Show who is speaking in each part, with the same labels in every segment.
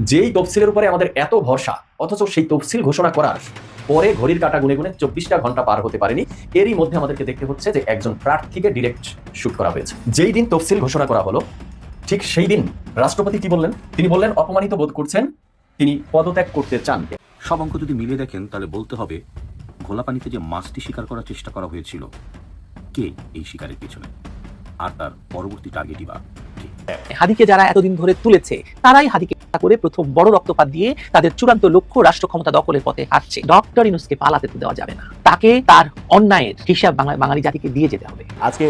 Speaker 1: যেই তফসিলের উপরে আমাদের এত ভরসা, অথচ সেই তফসিল ঘোষণা করার পরে ঘড়ির কাটা গুনে গুনে চব্বিশটা ঘণ্টা পার হতে পারেনি, এরই মধ্যে আমাদেরকে দেখতে হচ্ছে যে একজন প্রার্থীকে ডিরেক্ট শুট করা হয়েছে। যেই দিন তফসিল ঘোষণা করা হলো, ঠিক সেই দিন রাষ্ট্রপতি কি বললেন? তিনি বললেন, অপমানিত বোধ করছেন, তিনি পদত্যাগ করতে চান।
Speaker 2: সব অঙ্ক যদি মিলিয়ে দেখেন, তাহলে বলতে হবে ঘোলা পানিতে যে মাছটি শিকার করার চেষ্টা করা হয়েছিল, কে এই শিকারের পেছনে? আর তার পরবর্তী টার্গেটই বা?
Speaker 3: হাদিকে যারা এতদিন ধরে তুলেছে, তারাই হাদিকে করে প্রথম বড় রক্তপাত দিয়ে তাদের চূড়ান্ত লক্ষ্য রাষ্ট্র ক্ষমতা দখলের পথে হাঁটছে। ডক্টর ইনুসকে পালাতে দেওয়া যাবে না। তাকে তার অন্যায়ের হিসাব বাঙালি জাতিকে দিয়ে যেতে হবে।
Speaker 4: আজকে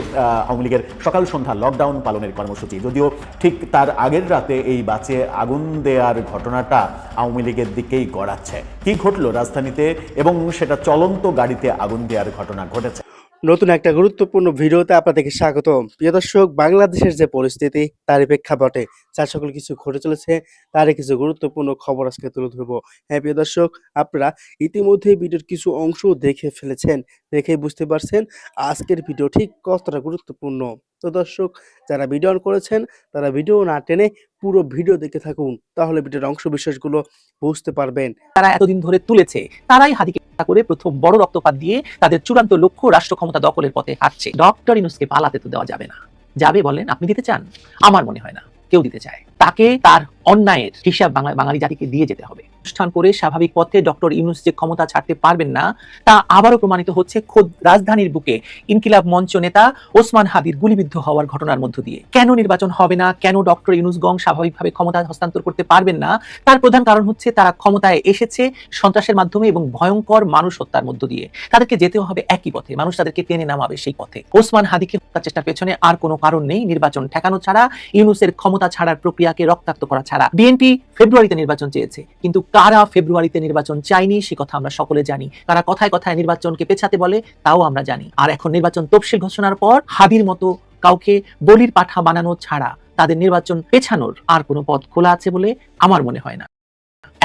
Speaker 4: আওয়ামী লীগের সকাল সন্ধ্যা লকডাউন পালনের কর্মসূচি। যদিও ঠিক তার আগের রাতে এই বাসে আগুন দেওয়ার ঘটনাটা আওয়ামী লীগের দিকেই গড়াচ্ছে। কি ঘটলো রাজধানীতে এবং সেটা চলন্ত গাড়িতে আগুন দেওয়ার ঘটনা ঘটেছে?
Speaker 5: নতুন একটা গুরুত্বপূর্ণ ভিডিওতে আপনাদেরকে স্বাগত প্রিয় দর্শক বাংলাদেশের যে পরিস্থিতি তারই প্রেক্ষাপটে যার সকল কিছু ঘটে চলেছে, তারই কিছু গুরুত্বপূর্ণ খবর আজকে তুলে ধরবো। হ্যাঁ প্রিয় দর্শক, আপনারা ইতিমধ্যে ভিডিওর কিছু অংশ দেখে ফেলেছেন দেখে বুঝতে পারছেন আজকের ভিডিও ঠিক কতটা গুরুত্বপূর্ণ। তো দর্শক, যারা ভিডিও অন করেছেন, তারা ভিডিও না টেনে পুরো ভিডিও দেখে থাকুন, তাহলে ভিডিওর অংশ বিশেষগুলো বুঝতে পারবেন।
Speaker 3: তারা এতদিন ধরে তুলেছে, তারাই হাদিকে করে প্রথম বড় রক্তপাত দিয়ে তাদের চূড়ান্ত লক্ষ্য রাষ্ট্র ক্ষমতা দখলের পথে হাঁটছে। ডক্টর ইনুসকে পালাতে তো দেওয়া যাবে না। যাবে বলেন, আপনি দিতে চান? আমার মনে হয় না। কেউ দিতে চায়। তাকে তার অন্যায়ের হিসাব বাংলা বাঙালি জাতিকে দিয়ে যেতে হবে। অনুষ্ঠান করে স্বাভাবিক পথে ডক্টর ইউনুস যে ক্ষমতা ছাড়তে পারবেন না, তা আবারও প্রমাণিত হচ্ছে খোদ রাজধানীর বুকে ইনকিলাব মঞ্চ নেতা ওসমান হাদির গুলিবিদ্ধ হওয়ার ঘটনার মধ্য দিয়ে। কেন নির্বাচন হবে না? কেন ডক্টর ইউনুস গং স্বাভাবিকভাবে ক্ষমতা হস্তান্তর করতে পারবেন না? তার প্রধান কারণ হচ্ছে তারা ক্ষমতায় এসেছে সন্ত্রাসের মাধ্যমে এবং ভয়ঙ্কর মানুষ হত্যার মধ্য দিয়ে। তাদেরকে যেতেও হবে একই পথে। মানুষ তাদেরকে টেনে নামাবে সেই পথে। ওসমান হাদিকে হত্যার চেষ্টার পেছনে আর কোনো কারণ নেই। নির্বাচন ঠেকানো ছাড়া ইউনুসের ক্ষমতা ছাড়ার প্রক্রিয়াকে রক্তাক্ত করা ছাড়া বিএনপি ফেব্রুয়ারিতে নির্বাচন চেয়েছে। কিন্তু কারা ফেব্রুয়ারিতে নির্বাচন চায়নি সে কথা আমরা সকলে জানি। তারা কথায় কথায় নির্বাচনকে পেছাতে বলে তাও আমরা জানি। আর এখন নির্বাচন তফসিল ঘোষণার পর হাবির মতো কাউকে বলির পাঠা বানানো ছাড়া তাদের নির্বাচন পেছানোর আর কোনো পথ খোলা আছে বলে আমার মনে হয় না।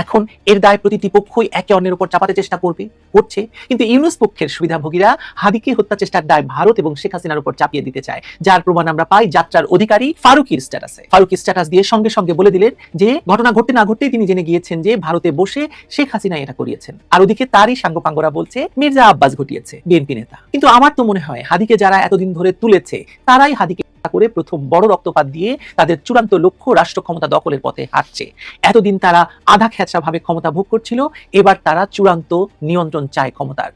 Speaker 3: এখন এর দায় প্রতিটি পক্ষই একে অন্যের উপর চাপাতে চেষ্টা করবে, করছে। কিন্তু ইউনুস পক্ষের সুবিধাভোগীরা হাদিকে হত্যা চেষ্টার দায় ভারত এবং শেখ হাসিনার উপর চাপিয়ে দিতে চায়, যার প্রমাণ আমরা পাই যাত্রার অধিকারী ফারুকির স্ট্যাটাসে। ফারুকি স্ট্যাটাস দিয়ে সঙ্গে সঙ্গে বলে দিলেন যে, ঘটনা ঘটতে না ঘটতেই তিনি জেনে গিয়েছেন যে ভারতে বসে শেখ হাসিনা এটা করিয়েছেন। আর ওদিকে তারই সাঙ্গপাঙ্গরা বলছে, মির্জা আব্বাস ঘটিয়েছে, বিএনপি নেতা। কিন্তু আমার তো মনে হয় হাদিকে যারা এতদিন ধরে তুলেছে, তারাই হাদিকে করে প্রথম বড় রক্তপাত দিয়ে তাদের চূড়ান্ত লক্ষ্য রাষ্ট্র ক্ষমতা দখলের পথে হাঁটছে। এতদিন তারা আধা খেঁচা ভাবে ক্ষমতা ভোগ করছিল, এবার তারা চূড়ান্ত নিয়ন্ত্রণ চায় ক্ষমতার।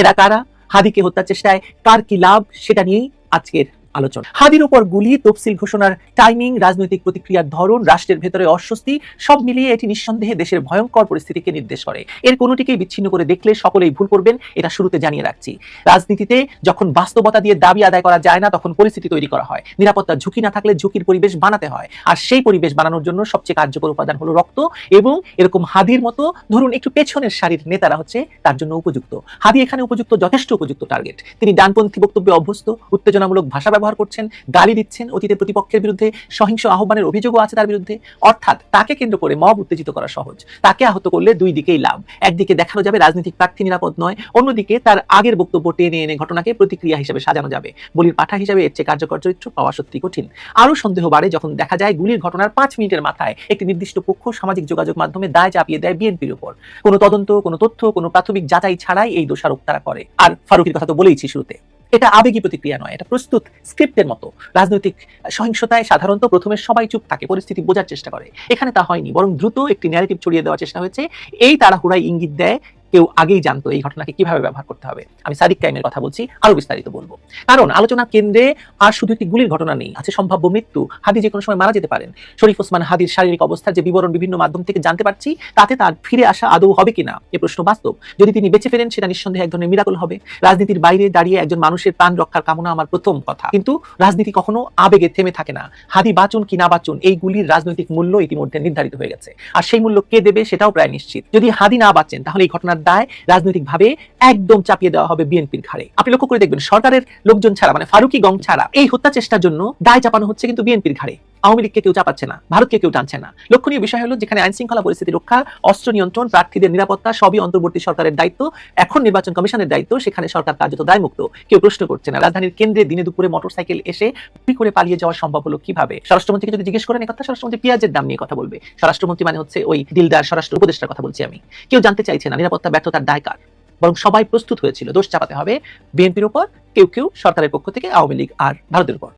Speaker 3: এরা কারা? হাদিকে হত্যার চেষ্টায় কার কি লাভ? সেটা নিয়েই আজকের আলোচনা। হাদির উপর গুলি, তফসিল ঘোষণার টাইমিং রাজনৈতিক প্রতিক্রিয়ার ধরন, রাষ্ট্রের ভেতরে অস্বস্তি, সব মিলিয়ে এটি নিঃসন্দেহে দেশের ভয়ঙ্কর পরিস্থিতিকে নির্দেশ করে। এর কোনোটিকেই বিচ্ছিন্ন করে দেখলে সকলেই ভুল করবেন, এটা শুরুতে জানিয়ে রাখছি। রাজনীতিতে যখন বাস্তবতা দিয়ে দাবি আদায় করা যায় না, তখন পরিস্থিতি তৈরি করা হয়। নিরাপত্তার ঝুঁকি না থাকলে ঝুঁকির পরিবেশ বানাতে হয়। আর সেই পরিবেশ বানানোর জন্য সবচেয়ে কার্যকর উপাদান হলো রক্ত এবং এরকম হাদির মতো, ধরুন একটু পেছনের সারির নেতারা হচ্ছে, তার জন্য উপযুক্ত। হাদি এখানে উপযুক্ত, যথেষ্ট উপযুক্ত টার্গেট তিনি ডানপন্থী বক্তব্যে অভ্যস্ত, উত্তেজনামূলক ভাষা ব্যবহার করছেন, গালি দিচ্ছেন অতীতে প্রতিপক্ষের বিরুদ্ধে, সহিংস আহ্বানের অভিযোগও আছে তার বিরুদ্ধে। অর্থাৎ তাকে কেন্দ্র করে মব উত্তেজিত করা সহজ। তাকে আহত করলে দুই দিকেই লাভ। একদিকে দেখানো যাবে রাজনৈতিক প্রার্থী নিরাপদ নয়, অন্যদিকে তার আগের বক্তব্য টেনে এনে ঘটনাকে প্রতিক্রিয়া হিসেবে সাজানো যাবে। বলির পাঠা হিসেবে এর চেয়ে কার্যকর চরিত্র পাওয়া সত্যি কঠিন। আরও সন্দেহ বাড়ে যখন দেখা যায় গুলির ঘটনার পাঁচ মিনিটের মাথায় একটি নির্দিষ্ট পক্ষ সামাজিক যোগাযোগ মাধ্যমে দায় চাপিয়ে দেয় বিএনপির উপর। কোনো তদন্ত, কোনো তথ্য, কোনো প্রাথমিক যাচাই ছাড়াই এই দোষারোপ তারা করে। আর ফারুকের কথা তো বলেইছি শুরুতে। এটা আবেগী প্রতিক্রিয়া নয়, এটা প্রস্তুত স্ক্রিপ্টের মতো। রাজনৈতিক সহিংসতায় সাধারণত প্রথমে সবাই চুপ থাকে, পরিস্থিতি বোঝার চেষ্টা করে। এখানে তা হয়নি, বরং দ্রুত একটি ন্যারেটিভ ছড়িয়ে দেওয়ার চেষ্টা হয়েছে। এই তাড়াহুড়াই ইঙ্গিত দেয় কেউ আগেই জানতো এই ঘটনাকে কীভাবে ব্যবহার করতে হবে। আমি সাদিক কাইমের কথা বলছি আরও বিস্তারিত বলব। কারণ আলোচনা কেন্দ্রে আর শুধু একটি গুলির ঘটনা নেই, আছে সম্ভাব্য মৃত্যু। হাদি যে কোনো সময় মারা যেতে পারেন। শরীফ ওসমান হাদির শারীরিক অবস্থার যে বিবরণ বিভিন্ন মাধ্যম থেকে জানতে পারছি, তাতে তার ফিরে আসা আদৌ হবে কিনা, এ প্রশ্ন বাস্তব। যদি তিনি বেঁচে ফেরেন, সেটা নিঃসন্দেহে এক ধরনের মিরাকল হবে। রাজনীতির বাইরে দাঁড়িয়ে একজন মানুষের প্রাণ রক্ষার কামনা আমার প্রথম কথা। কিন্তু রাজনীতি কখনো আবেগে থেমে থাকে না। হাদি বাঁচুন কি না বাঁচুন, এই গুলির রাজনৈতিক মূল্য ইতিমধ্যে নির্ধারিত হয়ে গেছে। আর সেই মূল্য কে দেবে সেটাও প্রায় নিশ্চিত। যদি হাদি না বাঁচেন, তাহলে এই ঘটনার দায় রাজনৈতিক ভাবে একদম চাপিয়ে দেওয়া হবে বিএনপির ঘাড়ে। আপনি লক্ষ্য করে দেখবেন সরকারের লোকজন ছাড়া মানে ফারুকি গং ছাড়া এই হত্যা চেষ্টার জন্য দায় চাপানো হচ্ছে কিন্তু বিএনপির ঘাড়ে। আওয়ামী লীগকে কেউ চাপাচ্ছে না, ভারতকে কেউ টানছে না। লক্ষণীয় বিষয় হলো যেখানে আইন শৃঙ্খলা পরিস্থিতি রক্ষা, অস্ত্র নিয়ন্ত্রণ, প্রার্থীদের নিরাপত্তা, সবই অন্তর্বর্তী সরকারের দায়িত্ব। এখন নির্বাচন কমিশনের দায়িত্ব, সেখানে সরকার কার্যত দায়মুক্ত। কেউ প্রশ্ন করছে না। রাজধানীর কেন্দ্রে দিনে দুপুরে মোটরসাইকেল এসে চুরি করে পালিয়ে যাওয়া সম্ভব হলো কীভাবে? স্বরাষ্ট্রমন্ত্রীকে যদি জিজ্ঞেস করেন কথা স্বরাষ্ট্রমন্ত্রী পেঁয়াজের দাম নিয়ে কথা বলবে। স্বরাষ্ট্রমন্ত্রী মানে হচ্ছে ওই দিলদার স্বরাষ্ট্র উপদেষ্টার কথা বলছি আমি। কেউ জানতে চাইছে না নিরাপত্তা, ব্যর্থতার দায় কার। বরং সবাই প্রস্তুত হয়েছিল, দোষ চাপাতে হবে। বিএনপির উপর কেউ কেউ, সরকারের পক্ষ থেকে, আওয়ামী লীগ আর ভারতের উপর।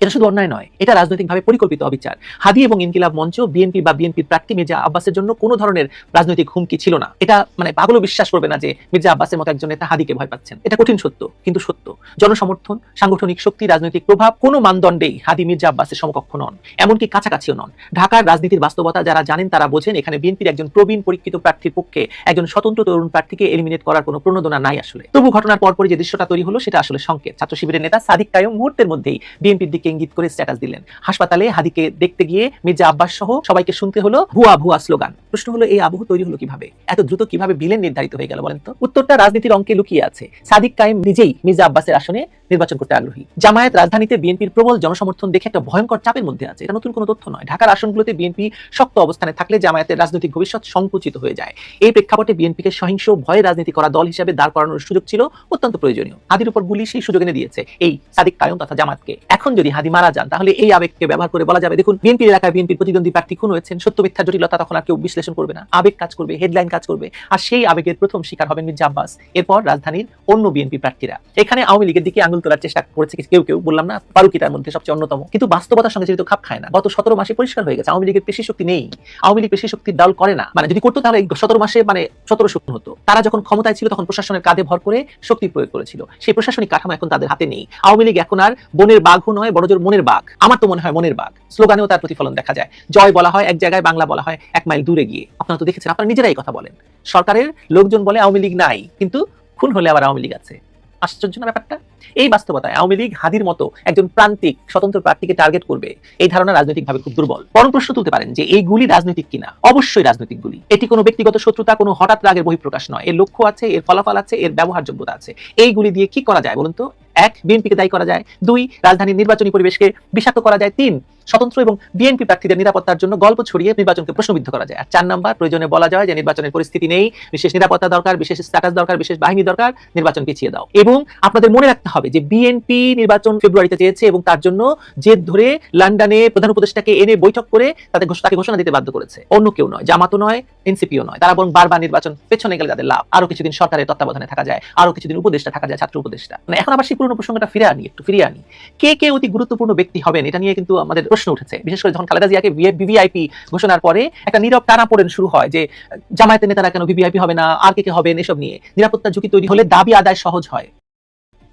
Speaker 3: এটা শুধু অন্যায় নয়, এটা রাজনৈতিকভাবে পরিকল্পিত অবিচার। হাদি এবং ইনকিলাব মঞ্চ বিএনপি বা বিএনপির প্রার্থী মির্জা আব্বাসের জন্য কোনো ধরনের রাজনৈতিক হুমকি ছিল না। এটা মানে পাগলও বিশ্বাস করবে না যে মির্জা আব্বাসের মতো একজন নেতা হাদিকে ভয় পাচ্ছেন। এটা কঠিন সত্য, কিন্তু সত্য। জনসমর্থন, সাংগঠনিক শক্তি, রাজনৈতিক প্রভাব কোনো মানদণ্ডেই হাদি মির্জা আব্বাসের সমকক্ষ নন, এমনকি কাছাকাছিও নন। ঢাকার রাজনীতির বাস্তবতা যারা জানেন তারা বোঝেন এখানে বিএনপির একজন প্রবীণ পরীক্ষিত প্রার্থীর পক্ষে একজন স্বতন্ত্র তরুণ প্রার্থীকে এলিমিনেট করার কোনো প্রণোদনা নাই আসলে। তবু ঘটনার পরপরই যে দৃশ্যটা তৈরি হলো সেটা আসলে সংকেত। ছাত্র শিবিরের নেতা সাদিক কায়ুম মুহূর্তের মধ্যেই বিএনপির দিকে ইঙ্গিত করে স্ট্যাটাস দিলেন। হাসপাতালে হাদিকে দেখতে গিয়ে মির্জা আব্বাস সহ সবাইকে শুনতে হলো ভুয়া ভুয়া স্লোগান। প্রশ্ন হলো, এই আবহ তৈরি হলো কীভাবে? এত দ্রুত কীভাবে বিলেন নির্ধারিত হয়ে গেল বলেন তো? উত্তরটা রাজনীতির অঙ্কে লুকিয়ে আছে। সাদিক কায়েম নিজেই মির্জা আব্বাসের আসনে নির্বাচন করতে আগ্রহী। জামায়াত রাজধানীতে বিএনপির প্রবল জনসমর্থন দেখে একটা ভয়ঙ্কর চাপের মধ্যে আছে। এটা নতুন কোনো তথ্য নয়। ঢাকার আসনগুলোতে বিএনপি শক্ত অবস্থানে থাকলে জামায়াতের রাজনৈতিক ভবিষ্যৎ সংকুচিত হয়ে যায়। এই প্রেক্ষাপটে বিএনপিকে সহিংস ভয়ে রাজনীতি করা দল হিসেবে দাঁড় করানোর সুযোগ ছিল অত্যন্ত প্রয়োজনীয়। হাদির উপর গুলি সেই সুযোগ এনে দিয়েছে এই সাদিক কায়ম তথা জামাতকে। এখন যদি হাদি মারা যান। তাহলে এই আবেগকে ব্যবহার করে বলা যাবে, দেখুন, বিএনপির এলাকায় বিএনপির প্রতিদ্বন্দ্বী প্রার্থী খুন হয়েছেন, সত্য মিথ্যা জটিলতা তখন আর কেউ বিশ্লেষণ করবে না। আবেগ কাজ করবে হেডলাইন কাজ করবে। আর সেই আবেগের প্রথম শিকার হবেন মির্জা আব্বাস। এরপর রাজধানীর অন্য বিএনপি প্রার্থীরা। এখানে আওয়ামী লীগের দিকে আঙুল তোলার চেষ্টা করেছে কেউ কেউ, বললাম না, ফারুকি তার মধ্যে সবচেয়ে অন্যতম। কিন্তু বাস্তবতার সঙ্গে যেহেতু খাপ খায় না। গত সতেরো মাসে পরিষ্কার হয়ে গেছে, আওয়ামী লীগের পেশি শক্তি নেই। আওয়ামী লীগ পেশি শক্তির দল করে না। মানে যদি করতো তাহলে সতেরো মাসে মানে সতেরো শক্তি হতো। তারা যখন ক্ষমতায় ছিল তখন প্রশাসনের কাঁধে ভর করে শক্তি প্রয়োগ করেছিল। সেই প্রশাসনিক কাঠামো এখন তাদের হাতে নেই। আওয়ামী লীগ এখন আর বনের বাঘও নয় বড়জোর মনের বাঘ। আমার তো মনে হয় মনের বাঘ। স্লোগানেও তার প্রতিফলন দেখা যায়। জয় বলা হয়, এক জায়গায় বাংলা বলা হয়, এক মাইল দূরে গিয়ে। আপনারা তো দেখেছেন, আপনারা নিজেরাই কথা বলেন। সরকারের লোকজন বলে আওয়ামী লীগ নাই, কিন্তু খুন হলে আবার আওয়ামী লীগ আছে। আশ্চর্য না ব্যাপারটা? এই বাস্তবতায় আওয়ামী লীগ হাদির মতো একজন প্রান্তিক, স্বতন্ত্র প্রার্থীকে টার্গেট করবে, এই ধারণা রাজনৈতিকভাবে খুব দুর্বল। বরং প্রশ্ন তুলতে পারেন যে, এই গুলি রাজনৈতিক কিনা? অবশ্যই রাজনৈতিক গুলি। এটি কোনো ব্যক্তিগত শত্রুতা, কোনো হঠাৎ রাগের বহিঃপ্রকাশ নয়। এর লক্ষ্য আছে, এর ফলাফল আছে, এর ব্যবহারযোগ্যতা আছে। এই গুলি দিয়ে কি করা যায় বলুন তো? এক, বিএনপিকে দায়ী করা যায়। দুই, রাজধানীর নির্বাচনী পরিবেশকে বিষাক্ত করা যায়। তিন, স্বতন্ত্র এবং বিএনপি প্রার্থীদের নিরাপত্তার জন্য গল্প ছড়িয়ে নির্বাচনকে প্রশ্নবিদ্ধ করা যায়। আর চার নাম্বার, প্রয়োজনে বলা যায় যে নির্বাচনের পরিস্থিতি নেই, বিশেষ নিরাপত্তা দরকার, বিশেষ স্ট্যাটাস দরকার, বিশেষ বাহিনী দরকার, নির্বাচন পিছিয়ে দাও। এবং আপনাদের মনে রাখতে হবে যে বিএনপি নির্বাচন ফেব্রুয়ারিতে চেয়েছে এবং তার জন্য জেদ ধরে লন্ডনে প্রধান উপদেষ্টাকে এনে বৈঠক করে তাদের তাকে ঘোষণা দিতে বাধ্য করেছে। অন্য কেউ নয়, জামাতও নয়, এনসিপিও নয়। তারা বরং বারবার নির্বাচন পেছনে গেলে তাদের লাভ। আরও কিছুদিন সরকারের তত্ত্বাবধানে থাকা যায় আরও কিছুদিন উপদেষ্টা থাকা যায়, ছাত্র উপদেষ্টা। মানে এখন আবার সেই পুরনো প্রসঙ্গটা ফিরে আনি, একটু ফিরিয়ে আনি। কে কে অতি গুরুত্বপূর্ণ ব্যক্তি হবেন এটা নিয়ে কিন্তু আমাদের প্রশ্ন উঠেছে। বিশেষ করে যখন খালেদা জিয়াকে বিভিআইপি ঘোষণার পরে একটা নীরব টানা পড়েন শুরু হয় যে, জামায়াতের নেতারা কেন ভিভিআইপি হবে না, আর কে কে হবেন, এসব নিয়ে। নিরাপত্তা ঝুঁকি তৈরি হলে দাবি আদায় সহজ হয়।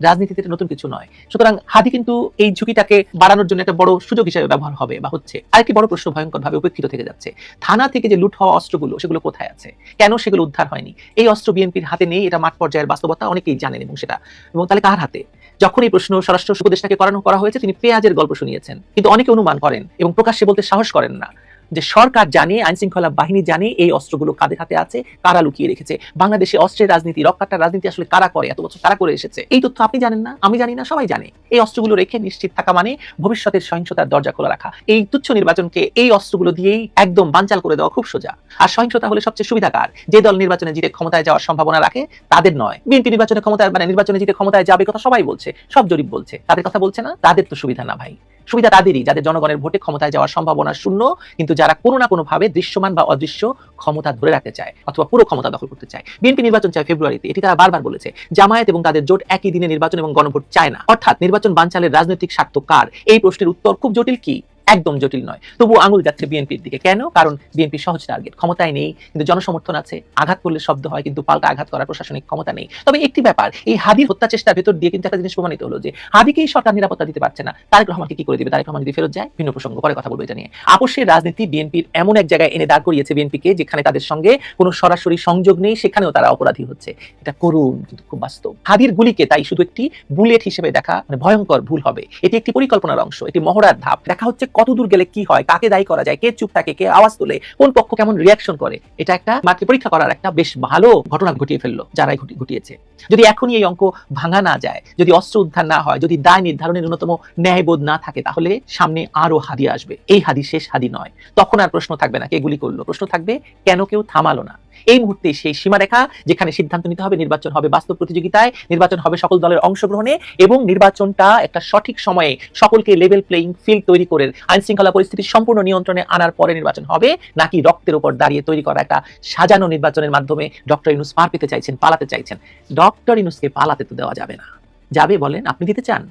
Speaker 3: রাজনীতিতে এটা নতুন কিছু নয়। সুতরাং হাদি কিন্তু এই ঝুঁকিটাকে বাড়ানোর জন্য একটা বড় সুযোগ হিসেবে ব্যবহার হবে বা হচ্ছে। আরেকটি বড় প্রশ্ন ভয়ঙ্কর ভাবে উপেক্ষিত থেকে যাচ্ছে। থানা থেকে যে লুট হওয়া অস্ত্রগুলো, সেগুলো কোথায় আছে? কেন সেগুলো উদ্ধার হয়নি? এই অস্ত্র বিএনপির হাতে নেই, এটা মাঠ পর্যায়ের বাস্তবতা অনেকেই জানেন এবং সেটা, এবং তাহলে কার হাতে? যখন এই প্রশ্ন স্বরাষ্ট্র উপদেষ্টাকে করানো করা হয়েছে, তিনি পেঁয়াজের গল্প শুনিয়েছেন। কিন্তু অনেকে অনুমান করেন এবং প্রকাশ্যে বলতে সাহস করেন না। যে সরকার জানে আইন শৃঙ্খলা বাহিনী জানে এই অস্ত্রগুলো কাদের হাতে আছে, কারা লুকিয়ে রেখেছে। বাংলাদেশে অস্ত্রের রাজনীতি রক্ষাটার রাজনীতি আসলে কারা করে, এত বছর কারা করে এসেছে? এই তথ্য আপনি জানেন না? আমি জানি না, সবাই জানে। এই অস্ত্রগুলো রেখে নিশ্চিত থাকা মানে ভবিষ্যতের সহিংসতার দরজা খোলা রাখা। এই তুচ্ছ নির্বাচনকে এই অস্ত্রগুলো দিয়েই একদম বানচাল করে দেওয়া খুব সোজা। আর সহিংসতা হলে সবচেয়ে সুবিধাকার। যে দল নির্বাচনে জিতে ক্ষমতায় যাওয়ার সম্ভাবনা রাখে, তাদের নয়। বিএনপি নির্বাচনে ক্ষমতায় মানে নির্বাচনে জিতে ক্ষমতায় যাবে কথা সবাই বলছে, সব জরিপ বলছে। তাদের কথা বলছে না? তাদের তো সুবিধা না, ভাই। সুবিধা তাদেরই, যাদের জনগণের ভোটে ক্ষমতায় যাওয়ার সম্ভাবনা শূন্য, কিন্তু যারা কোনো না কোনো ভাবে দৃশ্যমান বা অদৃশ্য ক্ষমতা ধরে রাখতে চায় অথবা পুরো ক্ষমতা দখল করতে চায়। বিএনপি নির্বাচন চায় ফেব্রুয়ারিতে, এটি তারা বারবার বলেছে। জামায়াত এবং তাদের জোট একই দিনে নির্বাচন এবং গণভোট চায় না। অর্থাৎ নির্বাচন বানচালের রাজনৈতিক স্বার্থ কার? এই প্রশ্নের উত্তর খুব জটিল কি? একদম জটিল নয়। তবু আঙুল যাচ্ছে বিএনপির দিকে। কেন? কারণ বিএনপি সহজ টার্গেট ক্ষমতায় নেই, কিন্তু জনসমর্থন আছে। আঘাত করলে শব্দ হয়, কিন্তু পাল্টা আঘাত করার প্রশাসনিক ক্ষমতা নেই। তবে একটি ব্যাপার, এই হাদির হত্যা চেষ্টার ভেতর দিয়ে কিন্তু একটা জিনিস প্রমাণিত হলো যে, হাদিকেই সরকার নিরাপত্তা দিতে পারছে না। তারেক রহমানকে কি করে দিবে? তারেক রহমান যদি ফেরত যায়, ভিন্ন প্রসঙ্গ, পরে কথা বলব এটা নিয়ে। আপোষের রাজনীতি বিএনপির এমন এক জায়গায় এনে দাঁড় করিয়েছে বিএনপিকে, যেখানে তাদের সঙ্গে কোনো সরাসরি সংযোগ নেই, সেখানেও তারা অপরাধী হচ্ছে। এটা করুন কিন্তু খুব বাস্তব। হাদির গুলিকে তাই শুধু একটি বুলেট হিসেবে দেখা মানে ভয়ঙ্কর ভুল হবে। এটি একটি পরিকল্পনার অংশ, এটি মহড়ার ধাপ। দেখা হচ্ছে কত দূর গেলে কি হয়, কাকে দায়ী করা যায়, কে চুপ থাকে, কে আওয়াজ তোলে, কোন পক্ষ কেমন রিয়াকশন করে, এটা একটা মাত্র পরীক্ষা করার একটা বেশ ভালো ঘটনা ঘটিয়ে ফেলল, যারাই ঘটিয়েছে। যদি এখনই এই অঙ্ক ভাঙা না যায়, যদি অস্ত্র উদ্ধার না হয়, যদি দায় নির্ধারণের ন্যূনতম ন্যায়বোধ না থাকে, তাহলে সামনে আরও হাদি আসবে। এই হাদি শেষ হাদি নয়। তখন আর প্রশ্ন থাকবে না কে গুলি করল। প্রশ্ন থাকবে, কেন কেউ থামালো না? এই মুহূর্তে সেই সীমারেখা যেখানে সিদ্ধান্ত নিতে হবে নির্বাচন হবে বাস্তব প্রতিযোগিতায়, নির্বাচন হবে সকল দলের অংশগ্রহণে এবং নির্বাচনটা একটা সঠিক সময়ে সকলকে লেভেল প্লেইং ফিল্ড তৈরি করে আইন শৃঙ্খলা পরিস্থিতি সম্পূর্ণ নিয়ন্ত্রণে আনার পরে নির্বাচন হবে, নাকি রক্তের উপর দাঁড়িয়ে তৈরি করা একটা সাজানো নির্বাচনের মাধ্যমে ডক্টর ইনুস পার পেতে চাইছেন, পালাতে চাইছেন? ডক্টর ইনুসকে পালাতে তো দেওয়া যাবে না। যাবে বলেন, আপনি দিতে চান?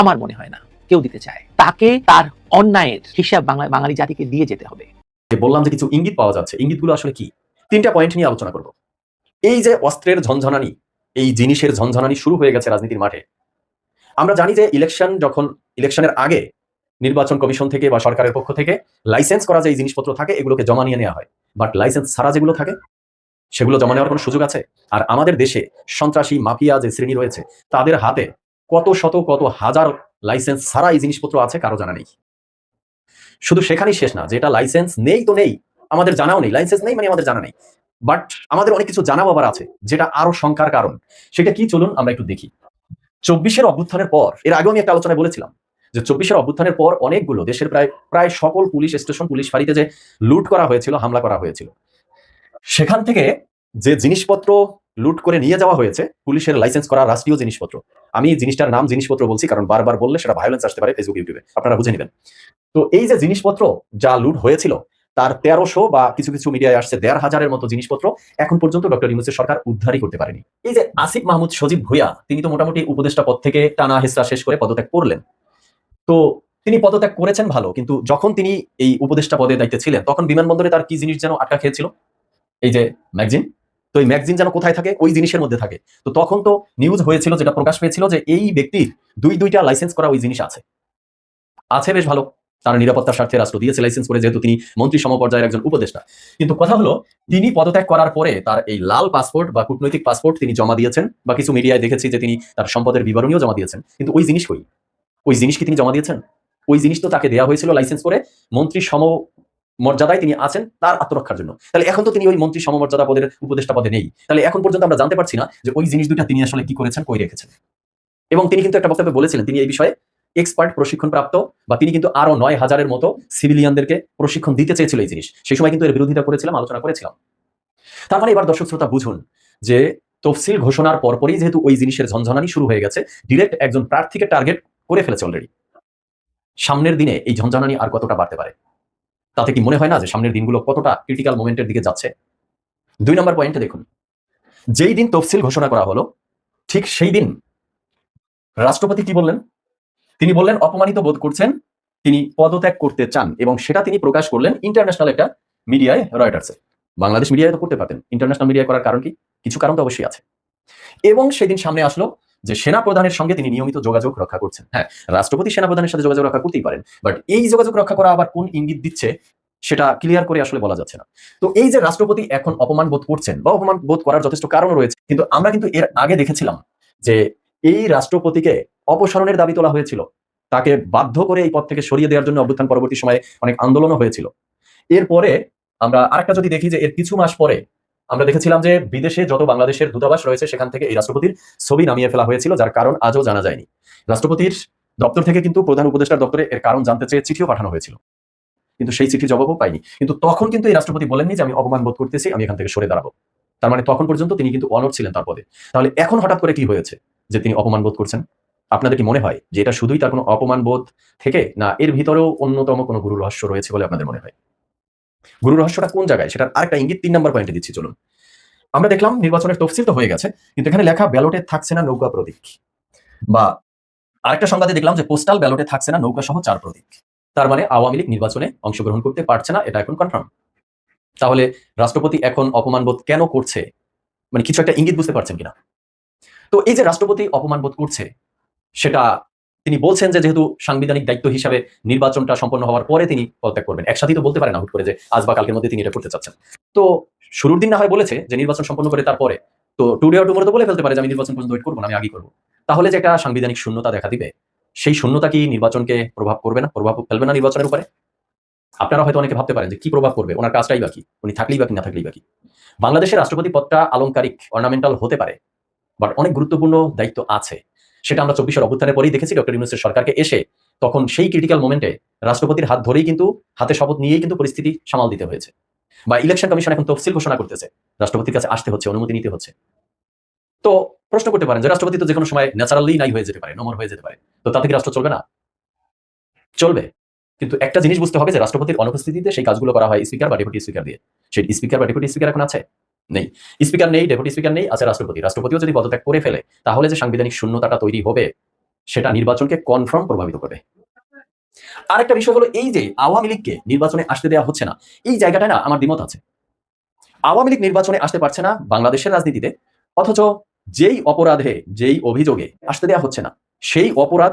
Speaker 3: আমার মনে হয় না, কেউ দিতে চায়। তাকে তার অন্যায়ের হিসাব বাঙালি জাতিকে দিয়ে যেতে হবে।
Speaker 1: বললাম যে কিছু ইঙ্গিত পাওয়া যাচ্ছে, ইঙ্গিতগুলো আসলে কি? তিনটা পয়েন্ট নিয়ে আলোচনা করব। এই যে অস্ত্রের ঝনঝনানি, এই জিনিসের ঝনঝনানি শুরু হয়ে গেছে রাজনীতির মাঠে। আমরা জানি যে ইলেকশন যখন ইলেকশনের আগে নির্বাচন কমিশন থেকে বা সরকারের পক্ষ থেকে লাইসেন্স করা যে এই জিনিসপত্র থাকে, এগুলোকে জমা নিয়ে নেওয়া হয়। বাট লাইসেন্স ছাড়া যেগুলো থাকে, সেগুলো জমা নেওয়ার কোনো সুযোগ আছে? আর আমাদের দেশে সন্ত্রাসী, মাফিয়া যে শ্রেণি রয়েছে, তাদের হাতে কত শত, কত হাজার লাইসেন্স ছাড়া এই জিনিসপত্র আছে কারও জানা নেই। শুধু সেখানেই শেষ না, যেটা লাইসেন্স নেই তো নেই আমাদের জানাও নেই লাইসেন্স নেই মানে আমাদের জানা নেই। বাট আমাদের অনেক কিছু জানাও আবার আছে, যেটা আরও শঙ্কার কারণ। সেটা কি চলুন আমরা একটু দেখি। চব্বিশের অভ্যুত্থানের পর, এর আগেও আমি একটা আলোচনায় বলেছিলাম যে চব্বিশের অভ্যুত্থানের পর অনেকগুলো দেশের প্রায় প্রায় সকল পুলিশ স্টেশন পুলিশ ফাঁড়িতে যে লুট করা হয়েছিল, হামলা করা হয়েছিল। সেখান থেকে যে জিনিসপত্র লুট করে নিয়ে যাওয়া হয়েছে, পুলিশের লাইসেন্স করা রাষ্ট্রীয় জিনিসপত্র। আমি জিনিসটার নাম জিনিসপত্র বলছি কারণ বারবার বললে সেটা ভায়োলেন্স আসতে পারে ফেসবুক ইউটিউবে আপনারা বুঝে নেবেন। তো এই যে জিনিসপত্র যা লুট হয়েছিল তার তেরোশো বা কিছু কিছু মিডিয়ায় আসছে দেড় হাজারের মতো জিনিসপত্র। এখন পর্যন্ত ডক্টর ইউনুসের সরকার উদ্ধারই করতে পারেনি। এই যে আসিফ মাহমুদ, সজীব ভুইয়া, তিনি তো মোটামুটি উপদেষ্টা পদ থেকে টানা হেসরা শেষ করে পদত্যাগ করলেন। তো তিনি পদত্যাগ করেছেন ভালো, কিন্তু যখন তিনি এই উপদেষ্টা পদে দায়িত্বে ছিলেন, তখন বিমানবন্দরে তার কি জিনিস যেন আটকা খেয়েছিল? এই যে ম্যাগজিন। তো এই ম্যাগজিন যেন কোথায় থাকে? ওই জিনিসের মধ্যে থাকে। তো তখন তো নিউজ হয়েছিল, যেটা প্রকাশ পেয়েছিল যে এই ব্যক্তির দুই দুইটা লাইসেন্স করা ওই জিনিস আছে। আছে বেশ ভালো। তার নিরাপত্তার স্বার্থে রাষ্ট্র দিয়েছে লাইসেন্স করে, যেহেতু তিনি মন্ত্রী সমপর্যায়ের একজন উপদেষ্টা। কিন্তু কথা হলো, তিনি পদত্যাগ করার পরে তার এই লাল পাসপোর্ট বা কূটনৈতিক পাসপোর্ট তিনি জমা দিয়েছেন, বা কিছু মিডিয়ায় দেখেছি যে তিনি তার সম্পদের বিবরণীও জমা দিয়েছেন। কিন্তু ওই জিনিস কই? ওই জিনিস কি তিনি জমা দিয়েছেন? ওই জিনিস তো তাকে দেওয়া হয়েছিল লাইসেন্স করে, মন্ত্রী সম মর্যাদায় তিনি আছেন তার আত্মরক্ষার জন্য। তাহলে এখন তো তিনি ওই মন্ত্রী সমমর্যাদা পদের, উপদেষ্টা পদে নেই। তাহলে এখন পর্যন্ত আমরা জানতে পারছি না যে ওই জিনিস দুটা তিনি আসলে কি করেছেন, কই রেখেছেন। এবং তিনি কিন্তু একটা বক্তব্যে বলেছিলেন, তিনি এই বিষয়ে এক্সপার্ট প্রশিক্ষণ প্রাপ্ত বা তিনি কিন্তু আরও নয় হাজারের মতো সিভিলিয়ানদেরকে প্রশিক্ষণ দিতে চেয়েছিল এই জিনিস। সেই সময় কিন্তু এর বিরোধিতা করেছিলাম, আলোচনা করেছিলাম। তার মানে এবার দর্শক শ্রোতা, বুঝুন যে তফসিল ঘোষণার পরপরই যেহেতু ওই জিনিসের ঝনঝনানি শুরু হয়ে গেছে ডিরেক্ট একজন প্রার্থীকে টার্গেট করে ফেলেছে অলরেডি সামনের দিনে এই ঝনঝনানি আর কতটা বাড়তে পারে? তাতে কি মনে হয় না যে সামনের দিনগুলো কতটা ক্রিটিক্যাল মোমেন্টের দিকে যাচ্ছে? দুই নম্বর পয়েন্টে দেখুন। যেই দিন তফসিল ঘোষণা করা হলো, ঠিক সেই দিন রাষ্ট্রপতি কি বললেন? তিনি বললেন, অপমানিত বোধ করছেন। তিনি পদত্যাগ করতে চান। এবং সেটা তিনি প্রকাশ করলেন ইন্টারন্যাশনাল একটা মিডিয়ায়, রয়টার্সে। বাংলাদেশ মিডিয়ায় তো করতে পারতেন। ইন্টারন্যাশনাল মিডিয়ায় করার কারণ কি? কিছু কারণ তো অবশ্যই আছে। এবং সেদিন সামনে আসলো যে সেনা প্রধানের সঙ্গে তিনি নিয়মিত যোগাযোগ রক্ষা করছেন। হ্যাঁ রাষ্ট্রপতি সেনা প্রধানের সাথে যোগাযোগ রক্ষা করতেই পারেন। বাট এই যোগাযোগ রক্ষা করা আবার কোন ইঙ্গিত দিচ্ছে, সেটা ক্লিয়ার করে আসলে বলা যাচ্ছে না। তো এই যে রাষ্ট্রপতি এখন অপমান বোধ করছেন বা অপমান বোধ করার যথেষ্ট কারণ রয়েছে, কিন্তু আমরা কিন্তু এর আগে দেখেছিলাম যে এই রাষ্ট্রপতিকে অপসারণের দাবি তোলা হয়েছিল। তাকে বাধ্য করে এই পদ থেকে সরিয়ে দেওয়ার জন্য অভ্যুত্থান পরবর্তী সময়ে অনেক আন্দোলনও হয়েছিল। এরপরে আমরা আরেকটা যদি দেখি যে এর কিছু মাস পরে আমরা দেখেছিলাম যে বিদেশে যত বাংলাদেশের দূতাবাস রয়েছে, সেখান থেকে এই রাষ্ট্রপতির ছবি নামিয়ে ফেলা হয়েছিল, যার কারণ আজও জানা যায়নি। রাষ্ট্রপতির দপ্তর থেকে কিন্তু প্রধান উপদেষ্টার দপ্তরে এর কারণ জানতে চেয়ে চিঠিও পাঠানো হয়েছিল। কিন্তু সেই চিঠি জবাবও পাইনি। কিন্তু তখন কিন্তু এই রাষ্ট্রপতি বলেননি যে আমি অপমান বোধ করতেছি, আমি এখান থেকে সরে দাঁড়াবো। তার মানে তখন পর্যন্ত তিনি কিন্তু অনর ছিলেন তার পদে। তাহলে এখন হঠাৎ করে কি হয়েছে? যে তিনি অপমান বোধ করছেন? আপনাদের কি মনে হয় যে এটা শুধুই তার কোনো অপমান বোধ থেকে, না এর ভিতরেও অন্যতম কোনো গুরু রহস্য রয়েছে বলে আপনাদের মনে হয়? গুরু রহস্যটা কোন জায়গায়? সেটার আরেকটা ইঙ্গিত তিন নম্বর পয়েন্টে দিচ্ছি, চলুন। আমরা দেখলাম নির্বাচনের তফসিল তো হয়ে গেছে, কিন্তু এখানে লেখা ব্যালটে থাকছে না নৌকা প্রতীক। বা আরেকটা সংবাদে দেখলাম যে পোস্টাল ব্যালটে থাকছে না নৌকা সহ চার প্রতীক। তার মানে আওয়ামী লীগ নির্বাচনে অংশগ্রহণ করতে পারছে না, এটা এখন কনফার্ম তাহলে রাষ্ট্রপতি এখন অপমান বোধ কেন করছে? মানে কিছু একটা ইঙ্গিত বুঝতে পারছেন কিনা? তো এই যে রাষ্ট্রপতি অপমান বোধ করছে, সেটা তিনি বলছেন যে যেহেতু সাংবিধানিক দায়িত্ব হিসাবে নির্বাচনটা সম্পন্ন হওয়ার পরে তিনি পদত্যাগ করবেন। একসাথেই তো বলতে পারেন হুট করে যে আজ বা কালকের মধ্যে তিনি এটা করতে চাচ্ছেন। তো শুরুর দিন না হয় বলেছে যে নির্বাচন সম্পন্ন করে তারপরে, তো টুডে অর টুমোরো তো বলে ফেলতে পারে যে আমি নির্বাচন পর্যন্ত ওয়েট করব আমি আগে করব। তাহলে যে একটা সাংবিধানিক শূন্যতা দেখা দিবে, সেই শূন্যতা কি নির্বাচনকে প্রভাব করবে না? প্রভাব ফেলবে না নির্বাচনের উপরে? আপনারা হয়তো অনেকে ভাবতে পারেন যে কি প্রভাব পড়বে? ওনার কাজটাই বাকি উনি থাকলেই বাকি না থাকলেই বাকি বাংলাদেশের রাষ্ট্রপতি পদটা আলংকারিক অর্নামেন্টাল হতে পারে। বাট অনেক গুরুত্বপূর্ণ দায়িত্ব আছে। সেটা আমরা চব্বিশের অভ্যুত্থানের পরেই দেখেছি ডক্টর ইউনুসের সরকারকে এসে তখন সেই ক্রিটিক্যাল মোমেন্টে রাষ্ট্রপতির হাত ধরেই কিন্তু, হাতে শপথ নিয়েই কিন্তু পরিস্থিতি সামাল দিতে হয়েছে। বা ইলেকশন কমিশন এখন তফসিল ঘোষণা করতেছে। রাষ্ট্রপতির কাছে আসতে হচ্ছে, অনুমতি নিতে হচ্ছে। তো প্রশ্ন করতে পারেন যে রাষ্ট্রপতি তো যে কোনো সময় ন্যাচারালি নাই হয়ে যেতে পারে নমর হয়ে যেতে পারে। তো তাতে কি রাষ্ট্র চলবে না? চলবে। কিন্তু একটা জিনিস বুঝতে হবে যে রাষ্ট্রপতির অনুপস্থিতিতে সেই কাজগুলো করা হয় স্পিকার বা ডেপুটি স্পিকার দিয়ে। সেই স্পিকার বা ডেপুটি স্পিকার এখন আছে। নেই। স্পিকার নেই, ডেপুটি স্পিকার নেই, আছে রাষ্ট্রপতি। রাষ্ট্রপতিও যদি পদত্যাগ করে ফেলে, তাহলে যে সাংবিধানিক শূন্যতাটা তৈরি হবে, সেটা নির্বাচনকে কনফার্ম প্রভাবিত করবে। আরেকটা বিষয় হলো এই যে আওয়ামী লীগকে নির্বাচনে আসতে দেওয়া হচ্ছে না, এই জায়গাটায় না আমার দ্বিমত আছে। আওয়ামী লীগ নির্বাচনে আসতে পারছে না বাংলাদেশের রাজনীতিতে, অথচ যেই অপরাধে, যেই অভিযোগে আসতে দেওয়া হচ্ছে না, সেই অপরাধ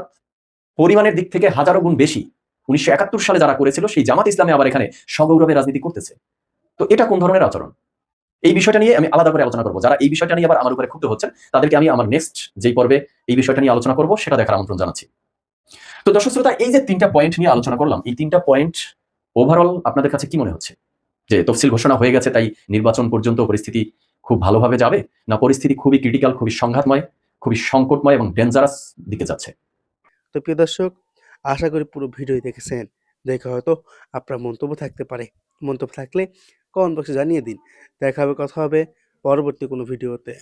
Speaker 1: পরিমাণের দিক থেকে হাজারো গুণ বেশি। উনিশশো একাত্তর সালে যারা করেছিল, সেই জামাত ইসলামে আবার এখানে সগৌরবে রাজনীতি করতেছে। তো এটা কোন ধরনের আচরণ? এই বিষয়টা নিয়ে আমি আলাদা করে আলোচনা করব। যারা এই বিষয়টা নিয়ে আবার আমার উপরে ক্ষুব্ধ হচ্ছেন, তাদেরকে আমি আমার নেক্সট যেই পর্বে এই বিষয়টা নিয়ে আলোচনা করব, সেটা দেখার আমন্ত্রণ জানাচ্ছি। তো দর্শক শ্রোতা, এই যে তিনটা পয়েন্ট নিয়ে আলোচনা করলাম, এই তিনটা পয়েন্ট ওভারঅল আপনাদের কাছে কি মনে হচ্ছে? যে তফসিল ঘোষণা হয়ে গেছে, তাই নির্বাচন পর্যন্ত পরিস্থিতি খুব ভালোভাবে যাবে, না পরিস্থিতি খুবই ক্রিটিক্যাল খুবই সংঘাতময়, খুবই সংকটময় এবং ডেঞ্জারাস দিকে যাচ্ছে?
Speaker 5: তো প্রিয় দর্শক, আশা করি পুরো ভিডিও দেখেছেন। দেখে হয়তো আপনার মন্তব্য থাকতে পারে। মন্তব্য থাকলে কমেন্ট বক্সে জানিয়ে দিন। দেখা হবে কথা হবে পরবর্তী কোনো ভিডিওতে।